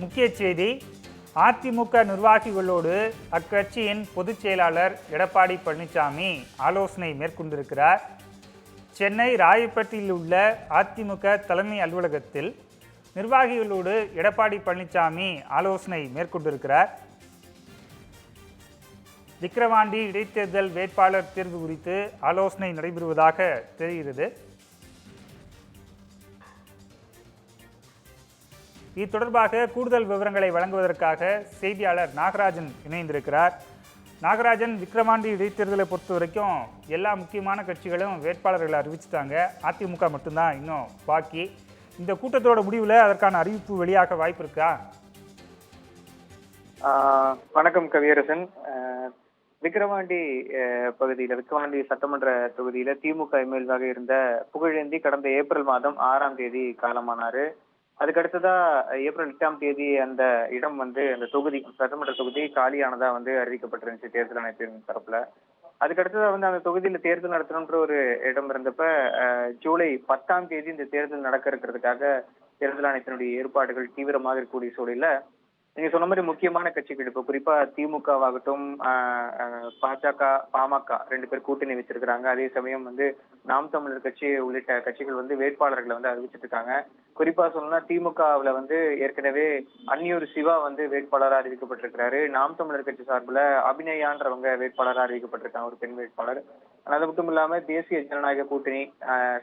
முக்கிய செய்தி அதிமுக நிர்வாகிகளோடு அக்கட்சியின் பொதுச் செயலாளர் எடப்பாடி பழனிசாமி ஆலோசனை மேற்கொண்டிருக்கிறார். சென்னை ராயப்பேட்டையில் உள்ள அதிமுக தலைமை அலுவலகத்தில் நிர்வாகிகளோடு எடப்பாடி பழனிசாமி ஆலோசனை மேற்கொண்டிருக்கிறார். விக்கிரவாண்டி இடைத்தேர்தல் வேட்பாளர் தேர்வு குறித்து ஆலோசனை நடைபெறுவதாக தெரிகிறது. இது தொடர்பாக கூடுதல் விவரங்களை வழங்குவதற்காக செய்தியாளர் நாகராஜன் இணைந்திருக்கிறார். நாகராஜன் விக்ரவாண்டி இடைத்தேர்தலை பொறுத்த வரைக்கும் எல்லா முக்கியமான கட்சிகளும் வேட்பாளர்களை அறிவிச்சிட்டாங்க. அதிமுக மட்டும்தான் இன்னும் பாக்கி. இந்த கூட்டத்தோட முடிவில் அதற்கான அறிவிப்பு வெளியாக வாய்ப்பு இருக்கா? வணக்கம் கவியரசன். ஆஹ் விக்கிரவாண்டி ஆஹ் விக்கிரவாண்டி சட்டமன்ற தொகுதியில் திமுக எம்எல்ஏவாக இருந்த புகழேந்தி கடந்த ஏப்ரல் மாதம் ஆறாம் தேதி காலமானாரு. அதுக்கடுத்ததா ஏப்ரல் எட்டாம் தேதி அந்த இடம் வந்து அந்த தொகுதி சட்டமன்ற தொகுதி காலியானதா வந்து அறிவிக்கப்பட்டிருந்துச்சு தேர்தல் ஆணையத்தின் தரப்புல. அதுக்கடுத்ததா வந்து அந்த தொகுதியில தேர்தல் நடத்தணுன்ற ஒரு இடம் இருந்தப்ப ஜூலை பத்தாம் தேதி இந்த தேர்தல் நடக்க இருக்கிறதுக்காக தேர்தல் ஆணையத்தினுடைய ஏற்பாடுகள் தீவிரமாக இருக்கக்கூடிய சூழல நீங்க சொன்ன மாதிரி முக்கியமான கட்சிகள் இப்போ குறிப்பா திமுகவாகட்டும் பாஜக பாமக ரெண்டு பேர் கூட்டணி வச்சிருக்கிறாங்க. அதே சமயம் வந்து நாம் தமிழர் கட்சி உள்ளிட்ட கட்சிகள் வந்து வேட்பாளர்களை வந்து அறிவிச்சிட்டு இருக்காங்க. குறிப்பா சொல்லணும்னா திமுகவுல வந்து ஏற்கனவே அந்நியூர் சிவா வந்து வேட்பாளராக அறிவிக்கப்பட்டிருக்கிறாரு. நாம் தமிழர் கட்சி சார்பில் அபிநயான்றவங்க வேட்பாளராக அறிவிக்கப்பட்டிருக்காங்க ஒரு பெண் வேட்பாளர். அது மட்டும் இல்லாம தேசிய ஜனநாயக கூட்டணி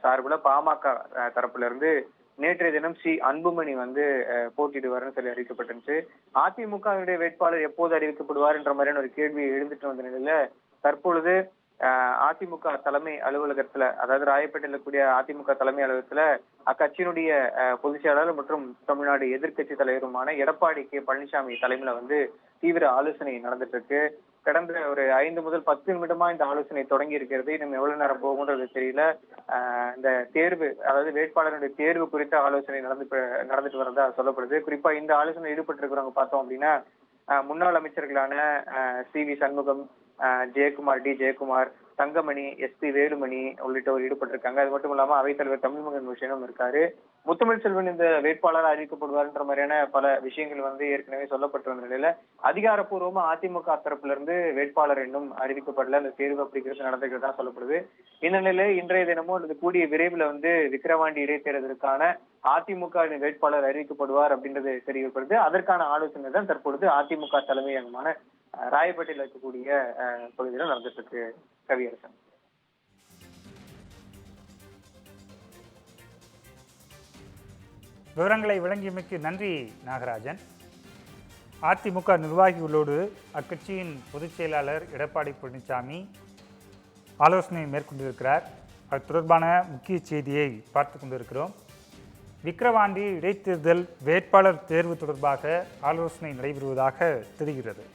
சார்பில் பாமக தரப்புல இருந்து நேற்றைய தினம் சி அன்புமணி வந்து அஹ், போட்டியிடுவார்னு சொல்லி அறிவிக்கப்பட்டிருந்துச்சு. அதிமுகவினுடைய வேட்பாளர் எப்போது அறிவிக்கப்படுவார் என்ற மாதிரியான ஒரு கேள்வி எழுந்துட்டு வந்த நிலையில தற்பொழுது அதிமுக தலைமை அலுவலகத்துல அதாவது ராயப்பேட்டையில் கூடிய அதிமுக தலைமை அலுவலகத்துல அக்கட்சியினுடைய பொதுச் செயலாளர் மற்றும் தமிழ்நாடு எதிர்க்கட்சி தலைவருமான எடப்பாடி கே. பழனிசாமி தலைமையில வந்து தீவிர ஆலோசனை நடந்துட்டு இருக்கு. கடந்த ஒரு ஐந்து முதல் பத்து நிமிடமா இந்த ஆலோசனை தொடங்கி இருக்கிறது. இன்னும் எவ்வளவு நேரம் போகும்ன்றது தெரியல. இந்த தேர்வு அதாவது வேட்பாளருடைய தேர்வு குறித்த ஆலோசனை நடந்து நடந்துட்டு வரதா சொல்லப்படுது. குறிப்பா இந்த ஆலோசனை ஈடுபட்டிருக்கிறவங்க பார்த்தோம் அப்படின்னா முன்னாள் அமைச்சர்களான C V Shanmugam Jayakumar D Jayakumar Thangamani S P Velumani உள்ளிட்டோர் ஈடுபட்டிருக்காங்க. அது மட்டும் இல்லாம அவைத்தலைவர் தமிழ்மகன் விஷயனும் இருக்காரு. முத்தமிழ் செல்வன் இந்த வேட்பாளர் அறிவிக்கப்படுவார்ன்ற மாதிரியான பல விஷயங்கள் வந்து ஏற்கனவே சொல்லப்பட்டிருந்த நிலையில அதிகாரப்பூர்வமா அதிமுக தரப்புல இருந்து வேட்பாளர் இன்னும் அறிவிக்கப்படல. அந்த தேர்வு அப்படிங்கிறது நடந்துக்கிறதா சொல்லப்படுது. இந்த நிலையில இன்றைய தினமும் அல்லது கூடிய விரைவில் வந்து விக்கிரவாண்டி இடைத்தேர்தலுக்கான அதிமுக வேட்பாளர் அறிவிக்கப்படுவார் அப்படின்றது தெரிவிக்கப்படுது அதற்கான ஆலோசனை தான் தற்பொழுது அதிமுக தலைமையகமான அஹ், ராயப்பேட்டையில் இருக்கக்கூடிய பகுதியில் நடந்துட்டு இருக்கு. கவியரசன். விவரங்களை வழங்கியமைக்கு நன்றி நாகராஜன். அதிமுக நிர்வாகிகளோடு அக்கட்சியின் பொதுச் செயலாளர் எடப்பாடி பழனிசாமி ஆலோசனை மேற்கொண்டிருக்கிறார். அது தொடர்பான முக்கிய செய்தியை பார்த்து கொண்டிருக்கிறோம். விக்கிரவாண்டி இடைத்தேர்தல் வேட்பாளர் தேர்வு தொடர்பாக ஆலோசனை நடைபெறுவதாக தெரிகிறது.